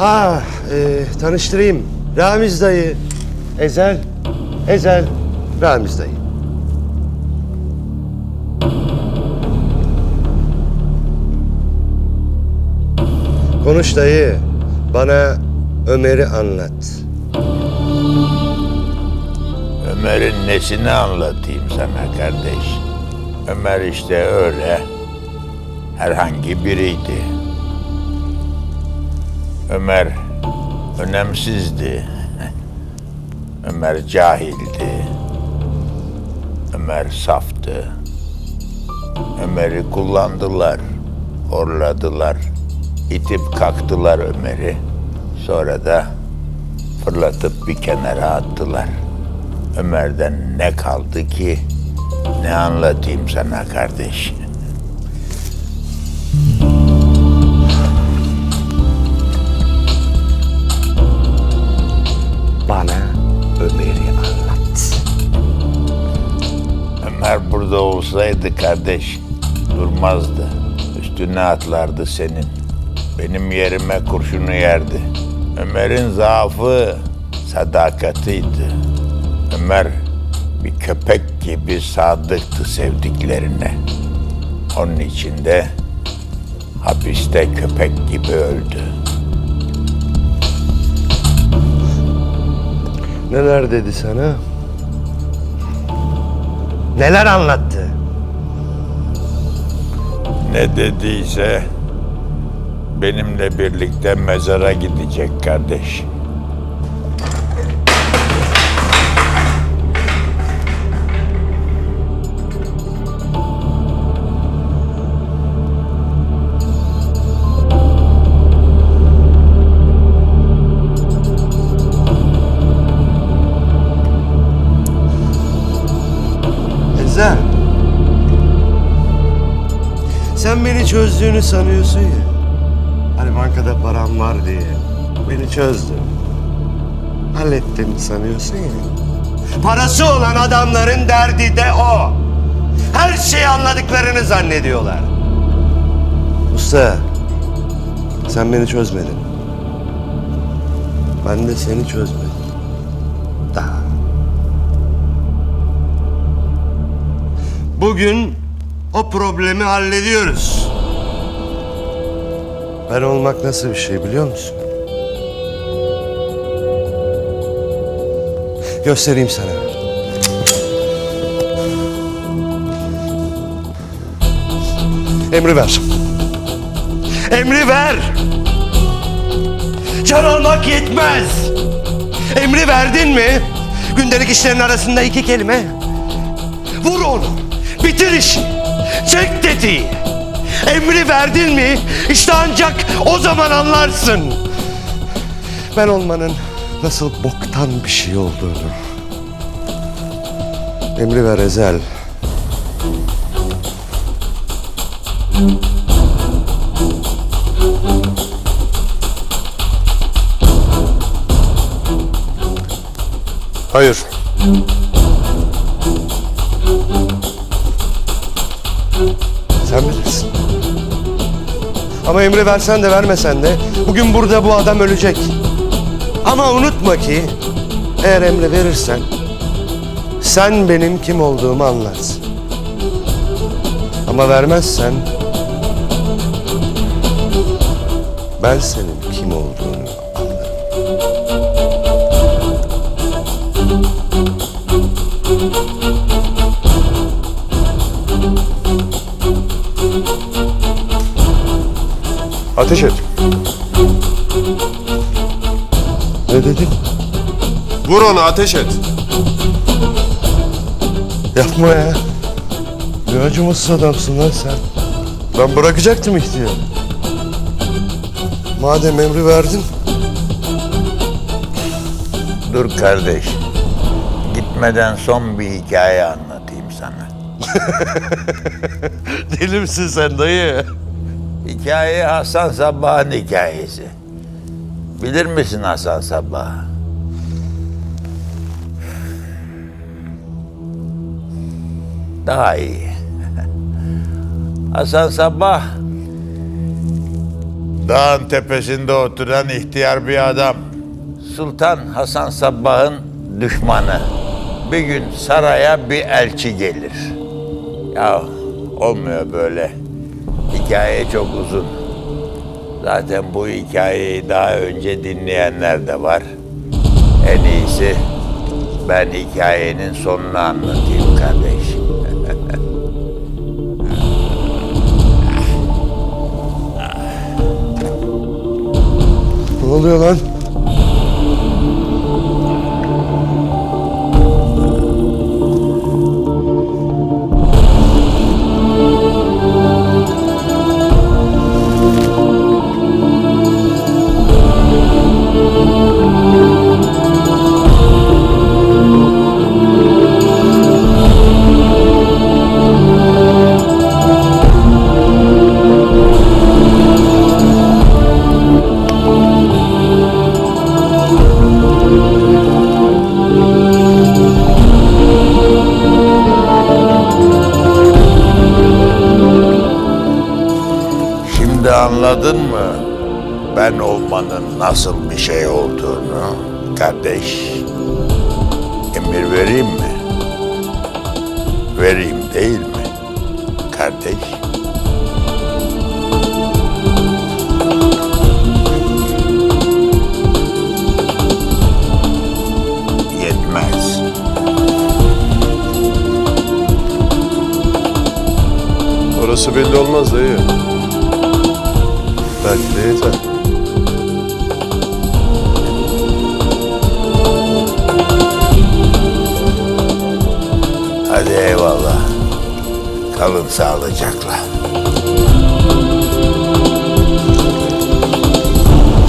Aa, e, tanıştırayım. Ramiz dayı. Ezel. Ezel. Ramiz dayı. Konuş dayı. Bana Ömer'i anlat. Ömer'in nesini anlatayım sana kardeş? Ömer işte öyle herhangi biriydi. Ömer önemsizdi. Ömer cahildi. Ömer saftı. Ömer'i kullandılar, horladılar, itip kaktılar Ömer'i. Sonra da fırlatıp bir kenara attılar. Ömer'den ne kaldı ki? Ne anlatayım sana kardeş? Ömer burada olsaydı kardeş durmazdı. Üstüne atlardı senin. Benim yerime kurşunu yerdi. Ömer'in zaafı sadakatiydi. Ömer bir köpek gibi sadıktı sevdiklerine. Onun için de hapiste köpek gibi öldü. Neler dedi sana? Neler anlattı? Ne dediyse benimle birlikte mezara gidecek kardeş. Beni çözdüğünü sanıyorsun ya. Hani bankada param var diye. Beni çözdün. Hallettin sanıyorsun ya. Parası olan adamların derdi de o. Her şeyi anladıklarını zannediyorlar. Usta, sen beni çözmedin. Ben de seni çözmedim. Daha. Bugün o problemi hallediyoruz. Ben olmak nasıl bir şey biliyor musun? Göstereyim sana. Emri ver. Emri ver. Can almak yetmez. Emri verdin mi? Gündelik işlerin arasında iki kelime. Vur onu. Bitir işi. Çek tetiği. Emri verdin mi? İşte ancak o zaman anlarsın. Ben olmanın nasıl boktan bir şey olduğunu. Emri ver Ezel. Hayır. Sen bilirsin. Ama emri versen de vermesen de bugün burada bu adam ölecek. Ama unutma ki eğer emri verirsen sen benim kim olduğumu anlarsın. Ama vermezsen ben senin kim olduğunu Ateş et. Ne dedin? Vur onu ateş et. Yapma ya. Ne acımasız adamsın lan sen. Ben bırakacaktım ihtiyarı. Madem emri verdin, Dur kardeş. Gitmeden son bir hikaye anlatayım sana. deli misin sen dayı? Hikaye Hasan Sabbah'ın hikayesi. Bilir misin Hasan Sabbah? Daha iyi. Hasan Sabbah Dağın tepesinde oturan ihtiyar bir adam. Sultan Hasan Sabbah'ın düşmanı. Bir gün saraya bir elçi gelir. Ya olmuyor böyle. Hikaye çok uzun. Zaten bu hikayeyi daha önce dinleyenler de var. En iyisi ben hikayenin sonunu anlatayım kardeş. Ne oluyor lan? Anladın mı? Ben olmanın nasıl bir şey olduğunu kardeş. Emir vereyim mi? Vereyim değil mi? Kardeş. Orası belli olmaz dayı. Belki. Hadi eyvallah. Kalın sağlıcakla.